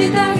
이 땅에